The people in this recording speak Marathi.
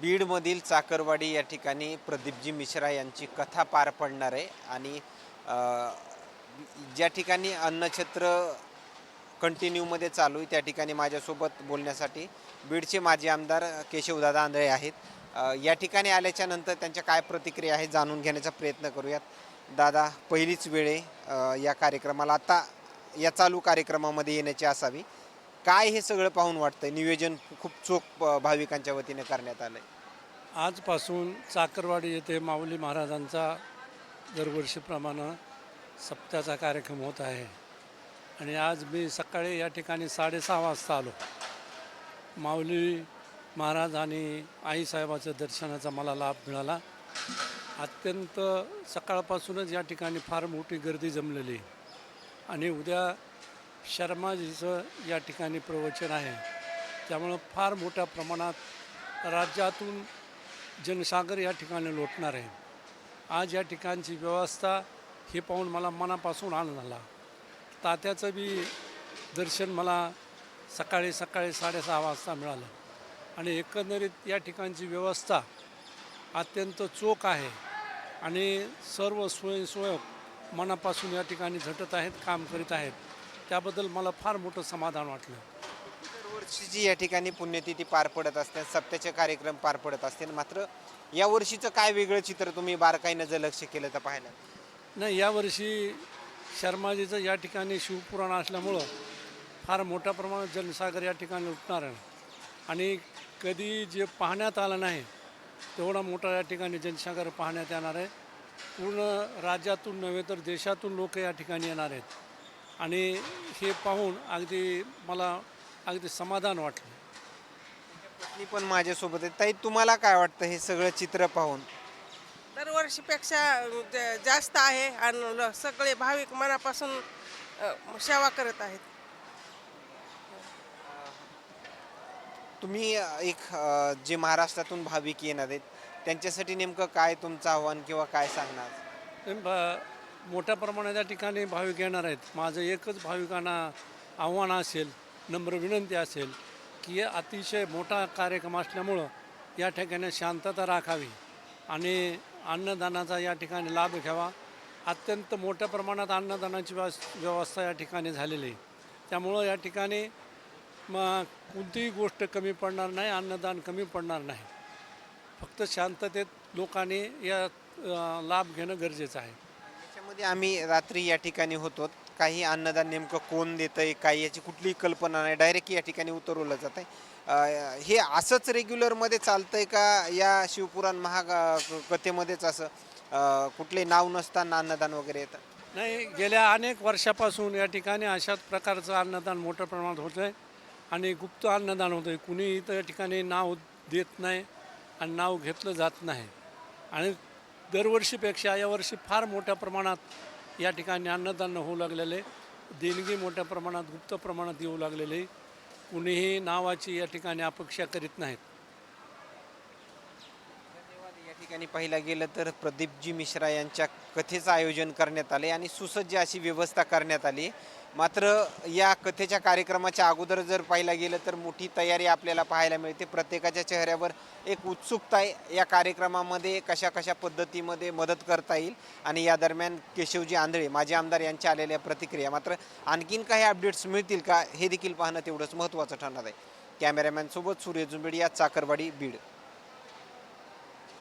बीडमधील चाकरवाडी या ठिकाणी प्रदीपजी मिश्रा यांची कथा पार पडणार आहे आणि ज्या ठिकाणी अन्नछत्र कंटिन्यूमध्ये चालू आहे त्या ठिकाणी माझ्यासोबत बोलण्यासाठी बीडचे माजी आमदार केशवदादा आंधळे आहेत. या ठिकाणी आल्याच्यानंतर त्यांच्या काय प्रतिक्रिया आहे जाणून घेण्याचा प्रयत्न करूयात. दादा पहिलीच वेळे या कार्यक्रमाला. आता या चालू कार्यक्रमामध्ये येण्याची असावी. काय हे सगळं पाहून वाटतंय? नियोजन खूप चोख भाविकांच्या वतीने करण्यात आलंय. आजपासून चाकरवाडी येथे माऊली महाराजांचा दरवर्षीप्रमाणे सप्त्याचा कार्यक्रम होत आहे. आणि आज मी सकाळी या ठिकाणी साडेसहा वाजता आलो. माऊली महाराज आणि आईसाहेबाच्या दर्शनाचा मला लाभ मिळाला. अत्यंत सकाळपासूनच या ठिकाणी फार मोठी गर्दी जमलेली. आहे. आणि उद्या शर्माजीचं या ठिकाणी प्रवचन आहे. त्यामुळं फार मोठ्या प्रमाणात राज्यातून जनसागर या ठिकाणी लोटणार आहे. आज या ठिकाणची व्यवस्था हे पाहून मला मनापासून आनंद झाला. तात्याचं बी दर्शन मला सकाळी सकाळी साडेसहा वाजता मिळालं. आणि एकंदरीत या ठिकाणची व्यवस्था अत्यंत चोख आहे. आणि सर्व स्वयंसेवक मनापासून या ठिकाणी झटत आहेत काम करीत आहेत. त्याबद्दल मला फार मोठं समाधान वाटलं. दरवर्षीची या ठिकाणी पुण्यतिथी पार पडत असते सप्त्याचे कार्यक्रम पार पडत असतील मात्र या वर्षीचं काय वेगळं चित्र तुम्ही बारकाईनं जर लक्ष केलं तर पाहायला नाही यावर्षी शर्माजीचं या ठिकाणी शिवपुराण असल्यामुळं फार मोठ्या प्रमाणात जनसागर या ठिकाणी उठणार आहे. आणि कधी जे पाहण्यात आलं नाही तेवढा मोठा या ठिकाणी जनसागर पाहण्यात येणार आहे. पूर्ण राज्यातून नव्हे तर देशातून लोक या ठिकाणी येणार आहेत. आणि हे पाहून अगदी मला अगदी समाधान वाटलं. पत्नी पण माझ्यासोबत आहे ताई तुम्हाला काय वाटतं हे सगळं चित्र पाहून? दरवर्षीपेक्षा ज- जास्त आहे आणि ल- सगळे भाविक मनापासून अ, सेवा करत आहेत. तुम्ही अ, एक अ, जे महाराष्ट्रातून भाविक येणार आहेत त्यांच्यासाठी नेमकं काय तुमचं आव्हान किंवा काय सांगणार? ब- मोठ्या प्रमाणात या ठिकाणी भाविक येणार आहेत. माझं एकच भाविकांना आव्हान असेल नम्र विनंती असेल की अतिशय मोठा कार्यक्रम असल्यामुळं या ठिकाणी शांतता राखावी आणि अन्नदानाचा या ठिकाणी लाभ घ्यावा. अत्यंत मोठ्या प्रमाणात अन्नदानाची व्यवस्था या ठिकाणी झालेली आहे. त्यामुळं या ठिकाणी मग कोणतीही गोष्ट कमी पडणार नाही अन्नदान कमी पडणार नाही. फक्त शांततेत लोकांनी या लाभ घेणं गरजेचं आहे. यामध्ये आम्ही रात्री या ठिकाणी होतो. काही अन्नदान नेमकं कोण देतंय काय याची कुठलीही कल्पना नाही. डायरेक्ट या ठिकाणी उतरवलं जात आहे हे असंच रेग्युलरमध्ये चालतं आहे का या शिवपुराण महाग कथेमध्येच असं कुठले नाव नसताना अन्नदान वगैरे येतं? नाही गेल्या अनेक वर्षापासून या ठिकाणी अशाच प्रकारचं अन्नदान मोठ्या प्रमाणात होतं आहे आणि गुप्त अन्नदान होतं आहे कुणी इथं या ठिकाणी नाव देत नाही आणि नाव घेतलं जात नाही. आणि दरवर्षीपेक्षा यावर्षी फार मोठ्या प्रमाणात या ठिकाणी अन्नदान होऊ लागलेले देणगी मोठ्या प्रमाणात गुप्त प्रमाणात येऊ लागलेले कुणीही नावाची या ठिकाणी अपेक्षा करीत नाहीत. ठिकाणी पाहिलं गेलं तर प्रदीपजी मिश्रा यांच्या कथेचं आयोजन करण्यात आले आणि सुसज्ज अशी व्यवस्था करण्यात आली. मात्र या कथेच्या कार्यक्रमाच्या अगोदर जर पाहिलं गेलं तर मोठी तयारी आपल्याला पाहायला मिळते. प्रत्येकाच्या चेहऱ्यावर एक उत्सुकता आहे या कार्यक्रमामध्ये कशा कशा पद्धतीमध्ये मदत करता येईल आणि या दरम्यान केशवजी आंधळे माजी आमदार यांच्या आलेल्या प्रतिक्रिया. मात्र आणखीन काही अपडेट्स मिळतील का हे देखील पाहणं तेवढंच महत्त्वाचं ठरणार आहे. कॅमेरामॅनसोबत सूर्य जुंबेड या चाकरवाडी बीड.